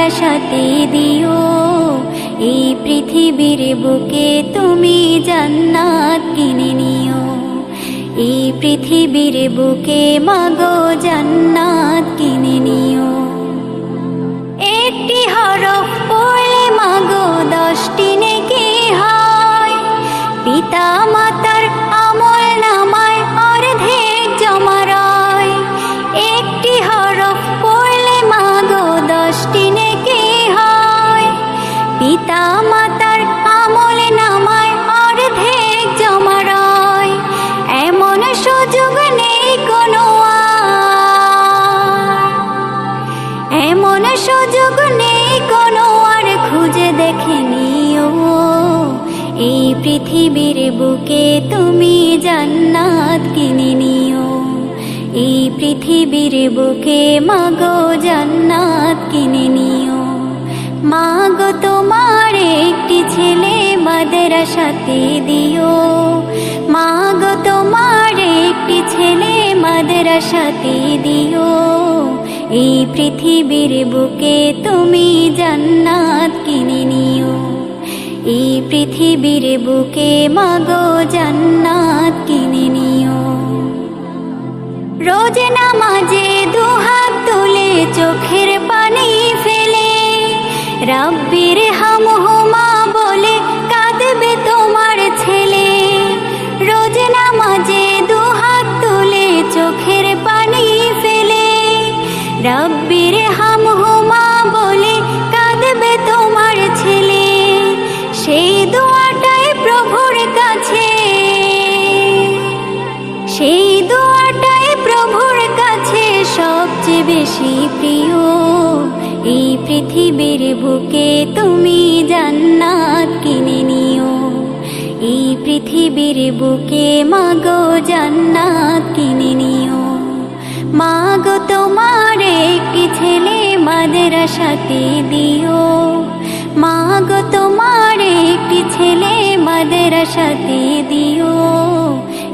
মাদ্রাসাতে দিও। এই পৃথিবীর বুকে তুমি জান্নাত কিনে নিও। এই পৃথিবীর বুকে মাগো জান্নাত কিনে নিও এমন সুযোগ নেই, কোনো আর খুঁজে দেখে নিও। এই পৃথিবীর বুকে তুমি জান্নাত কিনে নিও। এই পৃথিবীর বুকে মাগো জান্নাত কিনে নিও। মাগো তোমার একটি ছেলে মাদ্রাসাতে দিও। মাগো তোমার একটি ছেলে মাদ্রাসাতে দিও। এই পৃথিবীর বুকে তুমি জান্নাত কিনে নিও। এই পৃথিবীর বুকে মাগো জান্নাত কিনে নিও। রোজ নামাজে দুহাত তুলে চোখের পানি ফেলে। রাব্বির হামহুমা রাব্বির হামহুমা বলে কাঁদবে তোমার ছেলে। সেই দোয়াটাই প্রভুর কাছে। সেই দোয়াটাই প্রভুর কাছে সবচেয়ে বেশি প্রিয়। এই পৃথিবীর বুকে তুমি জান্নাত কিনে নিও। এই পৃথিবীর বুকে মাগো জান্নাত কিনে নিও। মাগো তোমার মাদ্রাসাতে দিও। মাগো তোমার একটি ছেলে মাদ্রাসাতে দিও।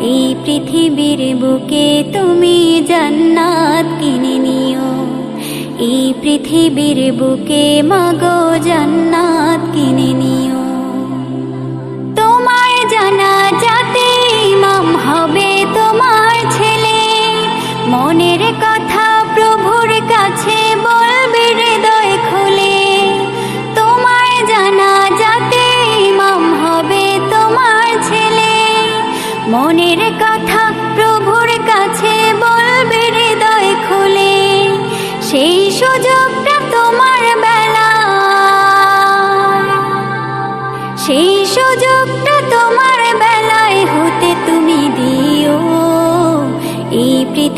এই পৃথিবীর বুকে তুমি জান্নাত কিনে নিও। এই পৃথিবীর বুকে মাগো জান্নাত কিনে নিও। তোমার জানা যাতে ইমাম হবে তোমার ছেলে। মনের কথা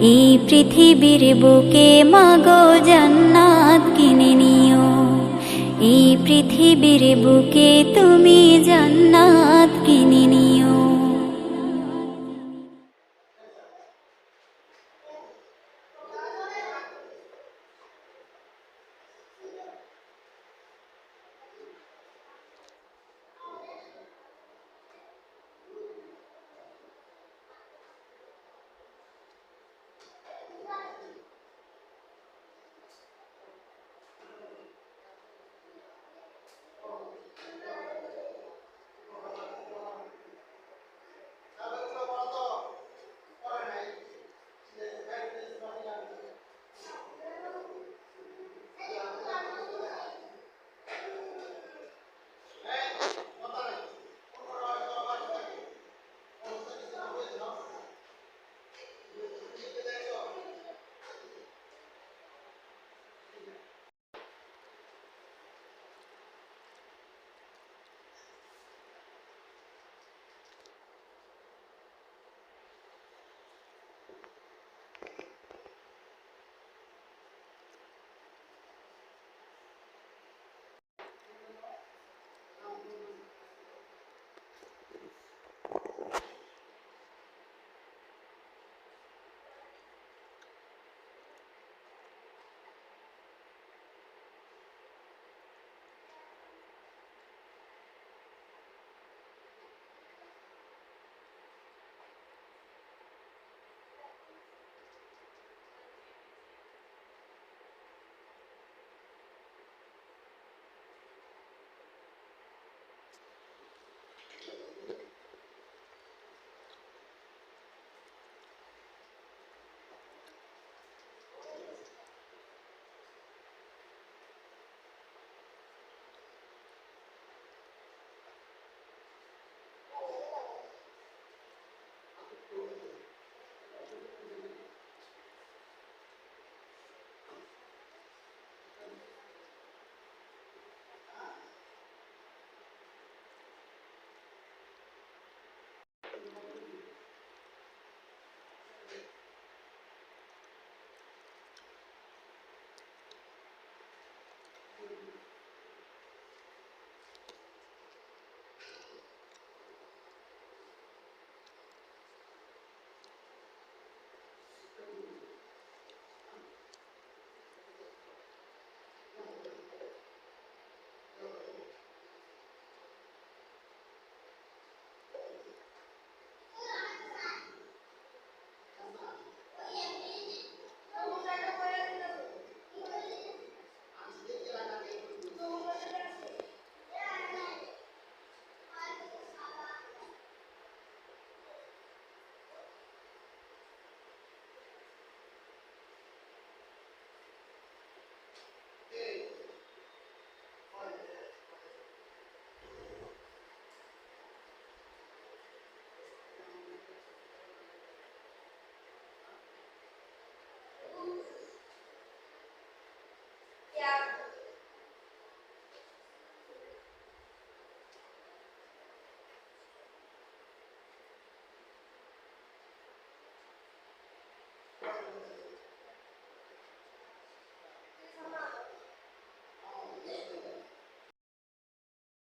এই পৃথিবীর বুকে মাগো জান্নাত কিনে নিও। এই পৃথিবীর বুকে তুমি জান্নাত কিনে নিও।